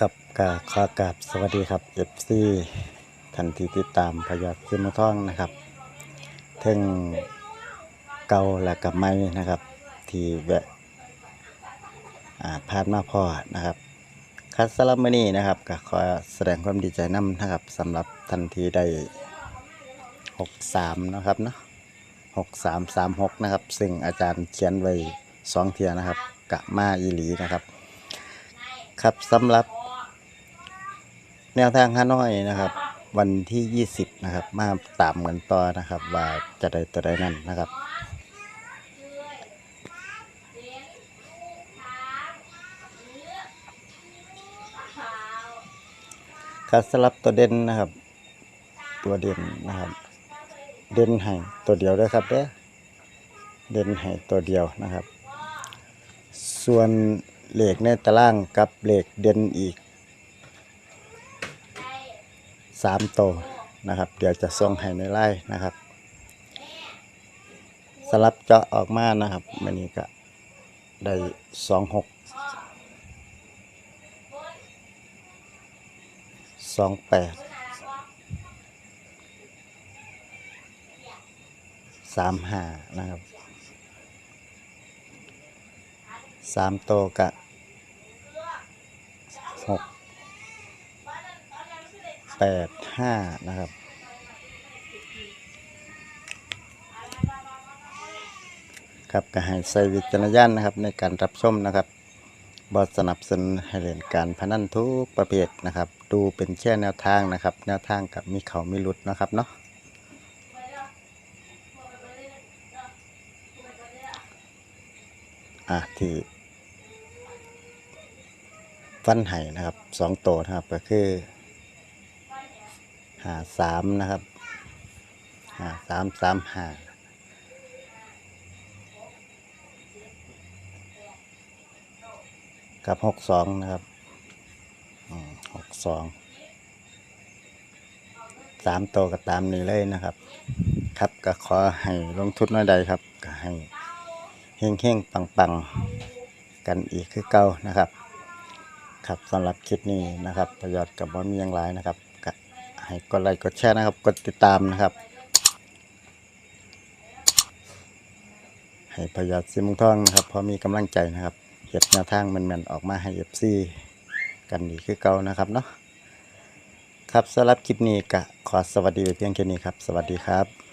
ครับกาขอกาบสวัสดีครับเอฟซีทันทีติดตามพยอดซิมท่องนะครับเทั้งเก่าและกับใหม่นะครับ ที่แวะอ่าผ่านมาพอนะครับคัสสลับมือนี้นะครับก็ขอแสดงความดีใจนํนะครับสำหรับทันทีได้หกสามนะครับเนาะหกสามสามหกนะครับ ซึ่งอาจารย์เขียนไว้สองเทียนะครับกะมาอีหลีนะครับ ครับสำหรับ แนวทางฮานอยนะครับ วันที่ 20 นะครับ มาตามกันต่อนะครับ ว่าจะได้ตัวใดนั่นนะครับครับสำหรับตัวเด่นนะครับ ตัวเด่นนะครับ เด่นให้ตัวเดียวด้วยครับเด้อเด่นให้ตัวเดียวนะครับ ส่วนเหล็กในตารางกับเหล็กเด่นอีก สามตัวนะครับ เดี๋ยวจะส่งให้ในไล่นะครับสลับเจาะออกมานะครับมันนี้ก็ได้สองหกสองแปดสามห้านะครับสามโตกะหก แปดห้านะครับ ครับก็ให้ใส่วิจารณญาณนะครับในการรับชมนะครับบอสนับสนุนให้เล่นการพนันทุกประเภทนะครับ ดูเป็นแค่แนวทางนะครับ แนวทางกับมีเขามีลุดนะครับเนาะอะที่ฟันไห่นะครับสองตัวนะครับก็คือ หาสามนะครับหาสามสามหากับหกสองนะครับหกสองสามตัวก็ตามนี้เลยนะครับ ครับก็ขอให้ลงทุนน้อยใดครับก็ให้เฮงเฮงปังปังกันอีกคือเก่านะครับ ครับสำหรับคลิปนี้นะครับ ประโยชน์กับว่มีอย่างไรนะครับ ให้กดไลค์กดแชร์นะครับ กดติดตามนะครับ ให้ประหยัดซิมงท่องนะครับ พอมีกำลังใจนะครับเห็ดแนวทางมันแมนๆออกมาให้เอฟซีกันดีคือเก่านะครับเนาะครับสำหรับคลิปนี้ก็ขอสวัสดีไว้เพียงแค่นี้ครับ สวัสดีครับ